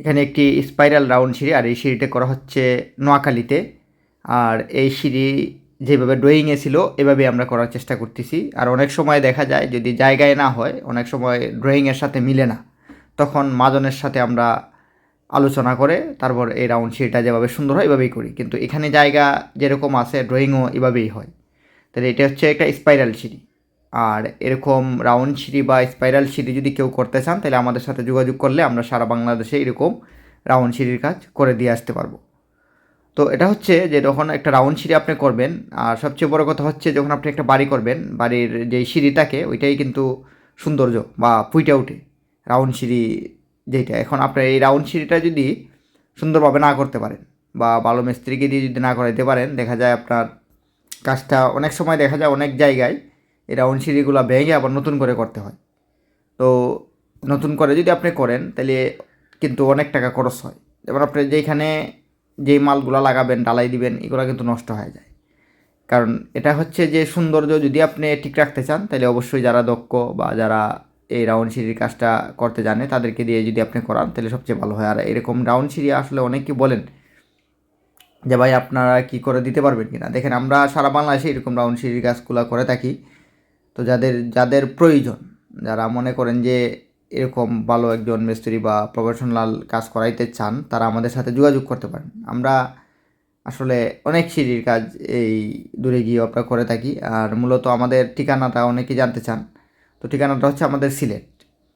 এখানে একটি spiral round সিঁড়ি, আর এই সিঁড়িটা করা হচ্ছে নোয়াখালীতে। আর এই সিঁড়ি যেভাবে ড্রয়িংয়ে ছিল, এভাবে আমরা করার চেষ্টা করতেছি। আর অনেক সময় দেখা যায়, যদি জায়গায় না হয়, অনেক সময় ড্রয়িংয়ের সাথে মিলে না। তখন মাজনের সাথে আমরা আলোচনা করে, তারপর এই রাউন্ড সিঁড়িটা যেভাবে সুন্দর হয়, এভাবেই করি। কিন্তু এখানে জায়গা যেরকম আছে ড্রয়িংও এভাবেই হয়। তাহলে এটা হচ্ছে একটা স্পাইরাল সিঁড়ি। আর এরকম রাউন্ড সিঁড়ি বা স্পাইরাল সিঁড়ি যদি কেউ করতে চান, তাহলে আমাদের সাথে যোগাযোগ করলে আমরা সারা বাংলাদেশে এরকম রাউন্ড সিঁড়ির কাজ করে দিয়ে আসতে পারব। তো এটা হচ্ছে যে যখন একটা রাউন্ড সিঁড়ি আপনি করবেন, আর সবচেয়ে বড় কথা হচ্ছে যখন আপনি একটা বাড়ি করবেন, বাড়ির যেই সিঁড়িটাকে, ওইটাই কিন্তু সৌন্দর্য বা পুইটা উঠে রাউন্ড সিঁড়ি যেটা, এখন আপনার এই রাউন্ড সিঁড়িটা যদি সুন্দরভাবে না করতে পারেন বা ভালো মিস্ত্রিকে দিয়ে যদি না করাইতে পারেন, দেখা যায় আপনার কাজটা অনেক সময় দেখা যায় অনেক জায়গায় এই রাউন্ড সিঁড়িগুলো ভেঙে আবার নতুন করে করতে হয়। তো নতুন করে যদি আপনি করেন, তাহলে কিন্তু অনেক টাকা খরচ হয়। যেমন আপনি যেখানে যেই মালগুলো লাগাবেন ডালাই দিবেন, এগুলো কিন্তু নষ্ট হয়ে যায়। কারণ এটা হচ্ছে যে সৌন্দর্য যদি আপনি ঠিক রাখতে চান, তাহলে অবশ্যই যারা দক্ষ বা যারা এই রাউন্ড সিঁড়ির কাজটা করতে জানে, তাদেরকে দিয়ে যদি আপনি করান, তাহলে সবচেয়ে ভালো হয়। আর এরকম রাউন্ড সিঁড়ি আসলে অনেকেই বলেন যে, ভাই, আপনারা কি করে দিতে পারবেন কিনা? দেখেন, আমরা সারা বাংলাদেশে এরকম রাউন্ড সিঁড়ির কাজগুলো করে থাকি। তো যাদের যাদের প্রয়োজন, যারা মনে করেন যে এরকম ভালো একজন মিস্ত্রি বা প্রফেশনাল কাজ করাইতে চান, তারা আমাদের সাথে যোগাযোগ করতে পারেন। আমরা আসলে অনেক সিঁড়ির কাজ এই দূরে গিয়ে আমরা করে থাকি। আর মূলত আমাদের ঠিকানাটা অনেকেই জানতে চান। তো ঠিকানাটা হচ্ছে আমাদের সিলেট।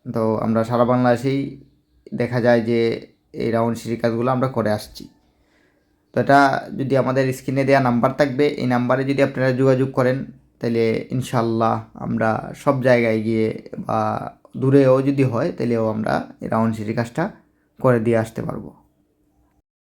তো আমরা সারা বাংলাদেশেই দেখা যায় যে এই রাউন্ড সিঁড়ির কাজগুলো আমরা করে আসছি। তো এটা যদি আমাদের স্ক্রিনে দেওয়া নাম্বার থাকবে, এই নাম্বারে যদি আপনারা যোগাযোগ করেন তাহলে ইনশাল্লাহ আমরা সব জায়গায় গিয়ে বা দূরেও যদি হয় তাহলেও আমরা এই রাউন্ড সিটি কাজটা করে দিয়ে আসতে পারব।